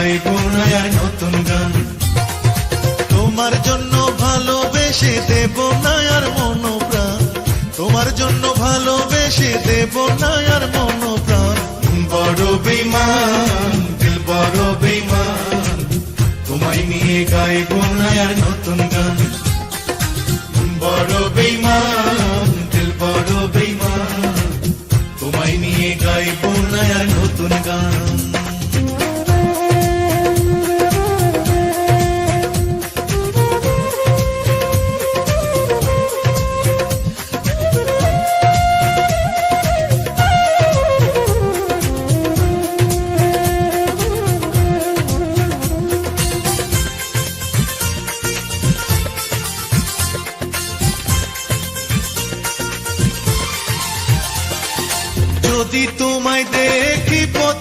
গাই বোনায় নতুন গান। তোমার জন্য ভালোবেসে দেব না মনোপ্রাণ। তোমার জন্য ভালোবেসে দেব না মনোপ্রাণ। বড় বেমান দিল বড় বেমান তোমায় নিয়ে গাই বোনায় নতুন গান। বড় বেমান দিল বড় বেমান তোমায় নিয়ে গাই বোনায় নতুন গান। যদি তোমায় দেখি পথে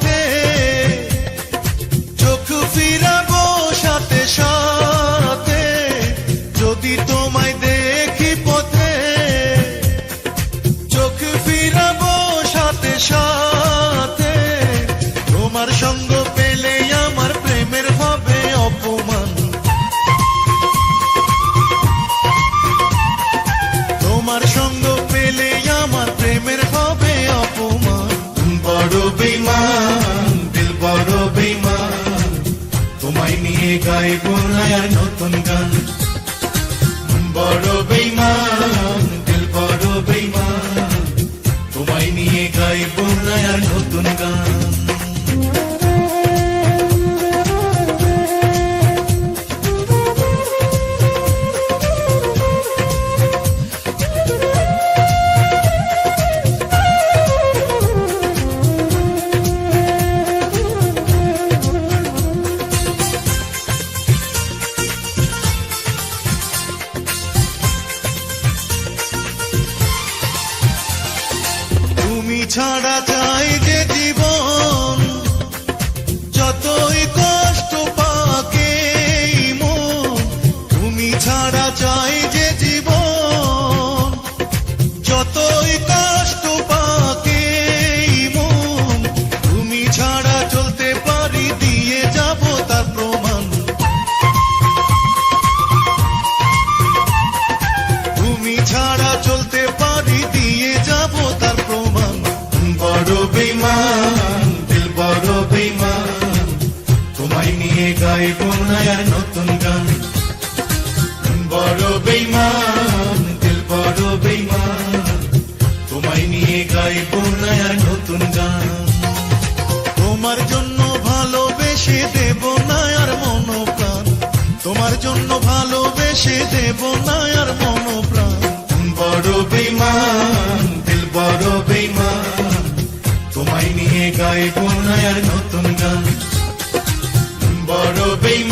গাইব না নতুন গান। বড় বেইমান দিল বড় বেইমান তোমায় নিয়ে গাইব না নতুন গান। ছাড়া চাই যে জীবন, যতই কষ্ট পাকে তুমি ছাড়া চাই যে জীবন, যতই কষ্ট পাকে মন, তুমি ছাড়া চলতে গাইব না নতুন গান। বড় বেইমান, দিল বড় বেইমান, তোমায় নিয়ে নতুন গান। তোমার জন্য ভালোবেসে দেব না আর তোমার জন্য ভালোবেসে দেব না আর বড় বেইমান, দিল বড় বেইমান, তোমায় নিয়ে গাইব আর নতুন গান। বড়